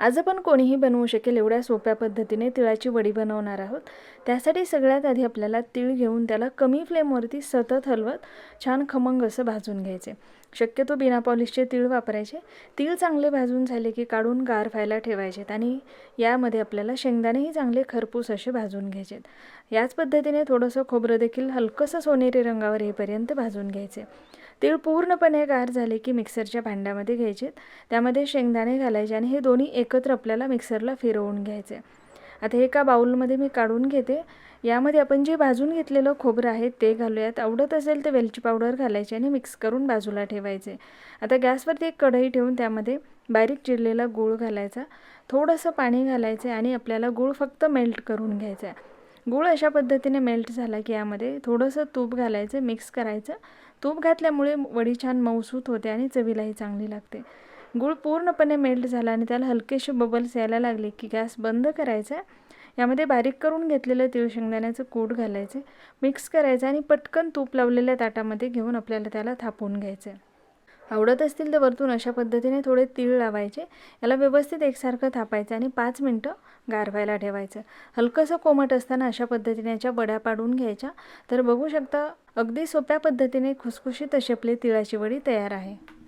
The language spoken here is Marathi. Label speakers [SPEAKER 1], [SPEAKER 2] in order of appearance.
[SPEAKER 1] आज आपण कोणीही बनवू शकेल एवढ्या सोप्या पद्धतीने तिळाची वडी बनवणार आहोत. त्यासाठी सगळ्यात आधी आपल्याला तीळ घेऊन त्याला कमी फ्लेमवरती सतत हलवत छान खमंग असं भाजून घ्यायचे. शक्यतो बिना पॉलिशचे तीळ वापरायचे. तीळ चांगले भाजून झाले की काढून गार व्हायला ठेवायचेत आणि यामध्ये आपल्याला शेंगदाणेही चांगले खरपूस असे भाजून घ्यायचेत याच पद्धतीने थोडंसं खोबरं देखील हलकंसं सोनेरी रंगावर येईपर्यंत भाजून घ्यायचे. तीळ पूर्णपणे गार झाले की मिक्सरच्या भांड्यामध्ये घ्यायचे. त्यामध्ये शेंगदाणे घालायचे आणि हे दोन्ही एकत्र आपल्याला मिक्सरला फिरवून घ्यायचे. आता हे एका बाऊलमध्ये मी काढून घेते. यामध्ये आपण जे भाजून घेतलेलं खोबरं आहे ते घालूयात. आवडत असेल तर वेलची पावडर घालायची आणि मिक्स करून बाजूला ठेवायचे. आता गॅसवरती एक कढई ठेवून त्यामध्ये बारीक चिरलेला गूळ घालायचा. थोडंसं पाणी घालायचं आणि आपल्याला गूळ फक्त मेल्ट करून घ्यायचा आहे. गूळ अशा पद्धतीने मेल्ट झाला की यामध्ये थोडंसं तूप घालायचं मिक्स करायचं. तूप घातल्यामुळे वडी छान मऊसूत होते आणि चवीलाही चांगली लागते. गूळ पूर्णपणे मेल्ट झाला आणि त्याला हलकेसे बबल्स यायला लागले की गॅस बंद करायचा. यामध्ये बारीक करून घेतलेलं तीळ शेंगदाण्याचं कूट घालायचे मिक्स करायचं आणि पटकन तूप लावलेल्या ताटामध्ये घेऊन आपल्याला त्याला थापून घ्यायचं. आवडत असतील तर वरतून अशा पद्धतीने थोडे तीळ लावायचे. याला व्यवस्थित एकसारखं थापायचं आणि पाच मिनटं गारवायला ठेवायचं. हलकंसं कोमट असताना अशा पद्धतीने याच्या वड्या पाडून घ्यायच्या. तर बघू शकता अगदी सोप्या पद्धतीने खुसखुशीत अशी आपली तिळाची वडी तयार आहे.